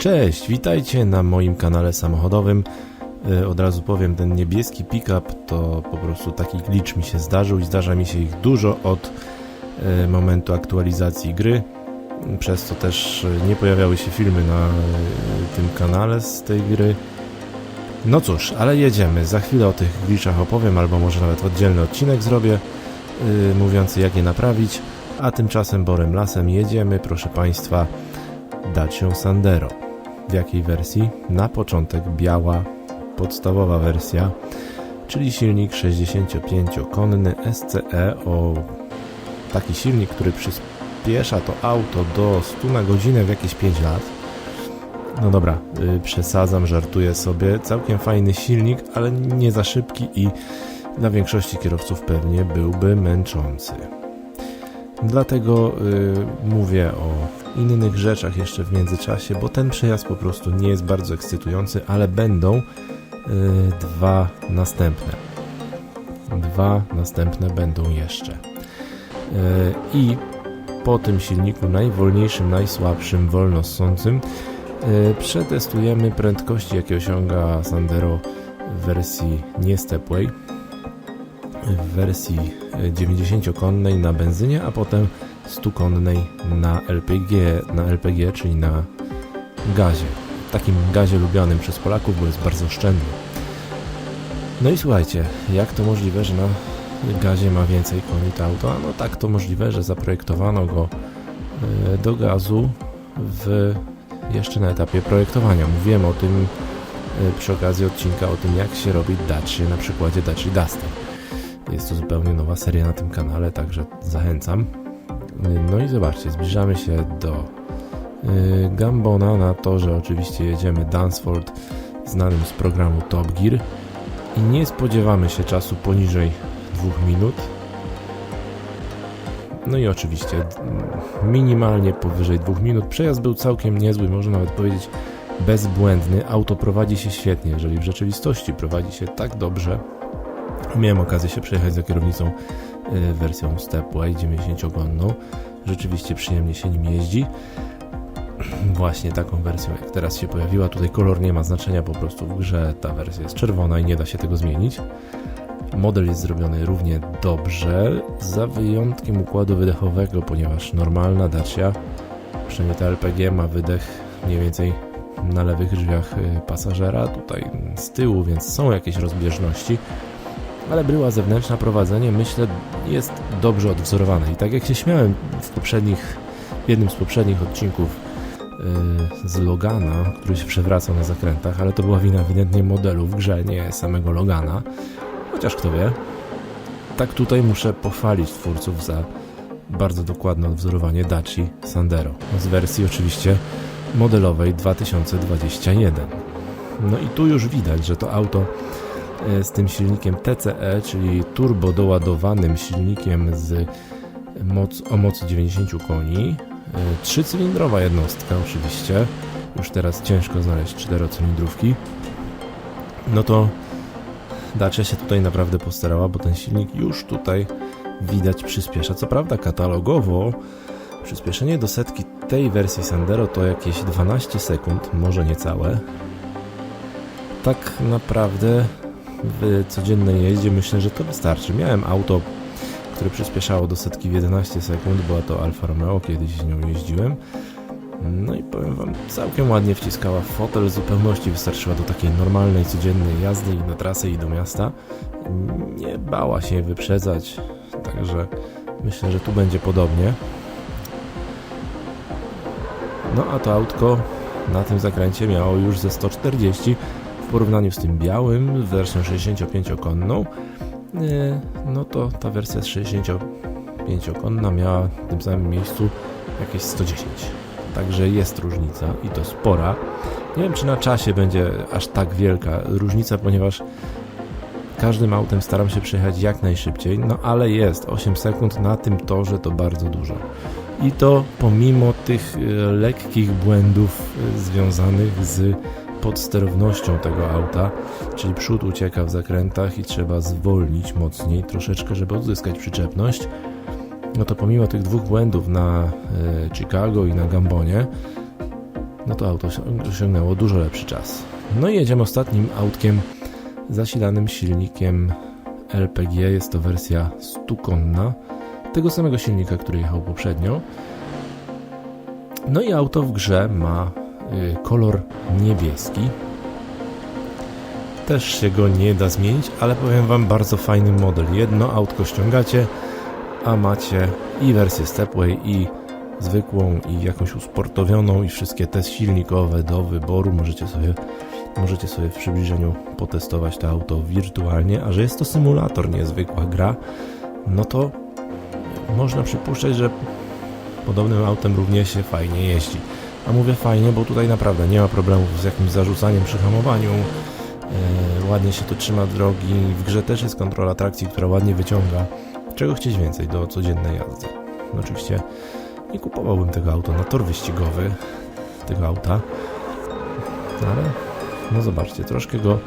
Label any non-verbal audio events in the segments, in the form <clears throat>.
Cześć, witajcie na moim kanale samochodowym. E, Od razu powiem, ten niebieski pick-up to po prostu taki glitch mi się zdarzył i zdarza mi się ich dużo od e, momentu aktualizacji gry. Przez co też e, nie pojawiały się filmy na tym kanale z tej gry. No cóż, ale jedziemy. Za chwilę o tych glitchach opowiem, albo może nawet oddzielny odcinek zrobię, yy, mówiący jak je naprawić. A tymczasem Borem Lasem jedziemy, proszę Państwa, Dacią Sandero. W jakiej wersji? Na początek biała, podstawowa wersja, czyli silnik 65-konny SCE o taki silnik, który przyspiesza to auto do 100 na godzinę w jakieś 5 lat. No dobra, yy, przesadzam, żartuję sobie. Całkiem fajny silnik, ale nie za szybki i dla większości kierowców pewnie byłby męczący. Dlatego yy, mówię o innych rzeczach jeszcze w międzyczasie, bo ten przejazd po prostu nie jest bardzo ekscytujący, ale będą yy, dwa następne. Dwa następne będą jeszcze. Yy, I po tym silniku najwolniejszym, najsłabszym, wolno ssącym Yy, Przetestujemy prędkości, jakie osiąga Sandero w wersji nie Stepway, w wersji yy, 90-konnej na benzynie, a potem 100-konnej na LPG, na LPG, czyli na gazie. Takim gazie lubianym przez Polaków, bo jest bardzo oszczędny. No i słuchajcie, jak to możliwe, że na gazie ma więcej koni to auto? No tak to możliwe, że zaprojektowano go yy, do gazu w jeszcze na etapie projektowania. Mówiłem o tym y, przy okazji odcinka o tym, jak się robi Dacia na przykładzie Dacia Duster. Jest to zupełnie nowa seria na tym kanale, także zachęcam. No i zobaczcie, zbliżamy się do y, Gambona na torze oczywiście jedziemy Dansford znanym z programu Top Gear i nie spodziewamy się czasu poniżej dwóch minut. No i oczywiście minimalnie powyżej dwóch minut. Przejazd był całkiem niezły, można nawet powiedzieć bezbłędny. Auto prowadzi się świetnie, jeżeli w rzeczywistości prowadzi się tak dobrze. Miałem okazję się przejechać za kierownicą y, wersją Stepway 90-konną. Rzeczywiście przyjemnie się nim jeździ. <clears throat> Właśnie taką wersją jak teraz się pojawiła. Tutaj kolor nie ma znaczenia po prostu w grze. Ta wersja jest czerwona i nie da się tego zmienić. Model jest zrobiony równie dobrze, za wyjątkiem układu wydechowego, ponieważ normalna Dacia, przynajmniej ta LPG ma wydech mniej więcej na lewych drzwiach y, pasażera, tutaj z tyłu, więc są jakieś rozbieżności, ale bryła zewnętrzna, prowadzenie myślę jest dobrze odwzorowane i tak jak się śmiałem w poprzednich, w jednym z poprzednich odcinków y, z Logana, który się przewracał na zakrętach, ale to była wina ewidentnie modelu w grze, nie samego Logana, Chociaż kto wie. Tak tutaj muszę pochwalić twórców za bardzo dokładne odwzorowanie Daci Sandero. Z wersji oczywiście modelowej 2021. No i tu już widać, że to auto z tym silnikiem TCE, czyli turbo doładowanym silnikiem z moc, o mocy 90 koni. e, Trzycylindrowa jednostka oczywiście. Już teraz ciężko znaleźć czterocylindrówki. No to Dacia się tutaj naprawdę postarała, bo ten silnik już tutaj widać przyspiesza. Co prawda katalogowo przyspieszenie do setki tej wersji Sandero to jakieś 12 sekund, może niecałe. Tak naprawdę w codziennej jeździe myślę, że to wystarczy. Miałem auto, które przyspieszało do setki w 11 sekund, była to Alfa Romeo, kiedyś z nią jeździłem. No i powiem wam, całkiem ładnie wciskała w fotel, w zupełności wystarczyła do takiej normalnej, codziennej jazdy i na trasę i do miasta. Nie bała się wyprzedzać, także myślę, że tu będzie podobnie. No a to autko na tym zakręcie miało już ze 140 w porównaniu z tym białym, wersją 65-konną. e, No to ta wersja z 65-konna miała w tym samym miejscu jakieś 110. Także jest różnica i to spora. Nie wiem, czy na czasie będzie aż tak wielka różnica, ponieważ każdym autem staram się przejechać jak najszybciej, no ale jest 8 sekund na tym torze to bardzo dużo. I to pomimo tych e, lekkich błędów e, związanych z podsterownością tego auta, czyli przód ucieka w zakrętach i trzeba zwolnić mocniej troszeczkę, żeby odzyskać przyczepność no to pomimo tych dwóch błędów na e, Chicago i na Gambonie, no to auto osią- osiągnęło dużo lepszy czas. No i jedziemy ostatnim autkiem zasilanym silnikiem LPG. Jest to wersja stukonna tego samego silnika, który jechał poprzednio. No i auto w grze ma kolor niebieski. Też się go nie da zmienić, ale powiem Wam bardzo fajny model. Jedno autko ściągacie, a macie i wersję Stepway, i zwykłą, i jakąś usportowioną, i wszystkie te silnikowe do wyboru. Możecie sobie, możecie sobie w przybliżeniu potestować to auto wirtualnie, a że jest to symulator, niezwykła gra, no to można przypuszczać, że podobnym autem również się fajnie jeździ. A mówię fajnie, bo tutaj naprawdę nie ma problemów z jakimś zarzucaniem przy hamowaniu. E, ładnie się to trzyma drogi. W grze też jest kontrola trakcji, która ładnie wyciąga. Czego chcieć więcej do codziennej jazdy? No oczywiście nie kupowałbym tego auta na tor wyścigowy, tego auta. Ale, no zobaczcie, troszkę go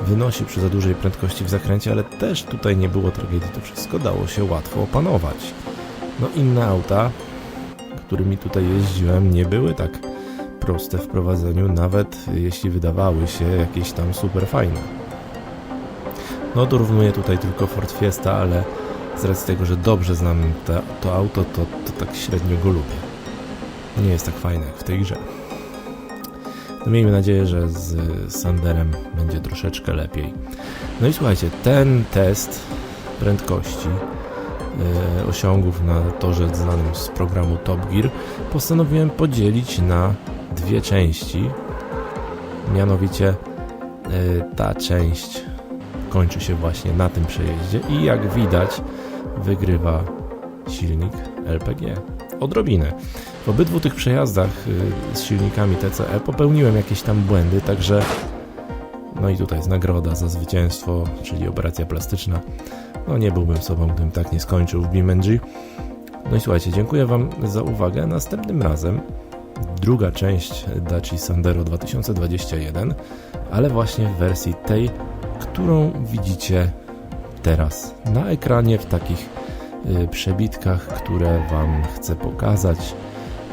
wynosi przy za dużej prędkości w zakręcie, ale też tutaj nie było tragedii. To wszystko dało się łatwo opanować. No inne auta, którymi tutaj jeździłem, nie były tak proste w prowadzeniu, nawet jeśli wydawały się jakieś tam super fajne. No dorównuję tutaj tylko Ford Fiesta, ale z racji tego, że dobrze znam te, to auto, to, to tak średnio go lubię. Nie jest tak fajne jak w tej grze. No miejmy nadzieję, że z Sanderem będzie troszeczkę lepiej. No i słuchajcie, ten test prędkości osiągów na torze znanym z programu Top Gear postanowiłem podzielić na dwie części. Mianowicie e, ta część kończy się właśnie na tym przejeździe i jak widać wygrywa silnik LPG. Odrobinę. W obydwu tych przejazdach y, z silnikami TCE popełniłem jakieś tam błędy, także no i tutaj jest nagroda za zwycięstwo, czyli operacja plastyczna. No nie byłbym sobą, gdybym tak nie skończył w BeamNG. No i słuchajcie, dziękuję Wam za uwagę. Następnym razem druga część Daci Sandero 2021, ale właśnie w wersji tej, którą widzicie teraz na ekranie w takich y, przebitkach, które Wam chcę pokazać.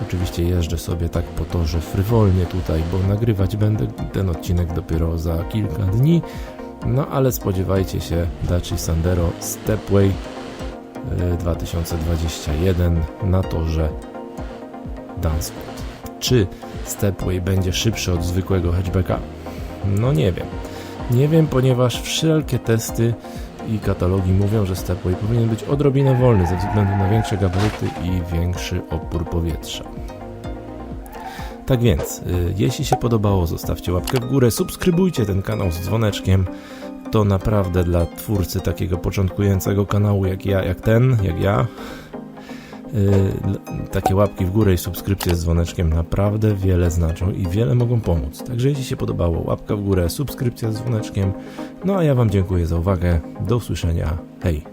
Oczywiście jeżdżę sobie tak po torze frywolnie tutaj, bo nagrywać będę ten odcinek dopiero za kilka dni. No ale spodziewajcie się Daci Sandero Stepway y, 2021 na torze Dansport. Czy Stepway będzie szybszy od zwykłego hatchbacka? No nie wiem. Nie wiem, ponieważ wszelkie testy i katalogi mówią, że Stepway powinien być odrobinę wolny ze względu na większe gabaryty i większy opór powietrza. Tak więc, y, jeśli się podobało, zostawcie łapkę w górę, subskrybujcie ten kanał z dzwoneczkiem. To naprawdę dla twórcy takiego początkującego kanału jak ja, jak ten, jak ja, y, takie łapki w górę i subskrypcje z dzwoneczkiem naprawdę wiele znaczą i wiele mogą pomóc. Także jeśli się podobało, łapka w górę, subskrypcja z dzwoneczkiem. No a ja Wam dziękuję za uwagę. Do usłyszenia. Hej!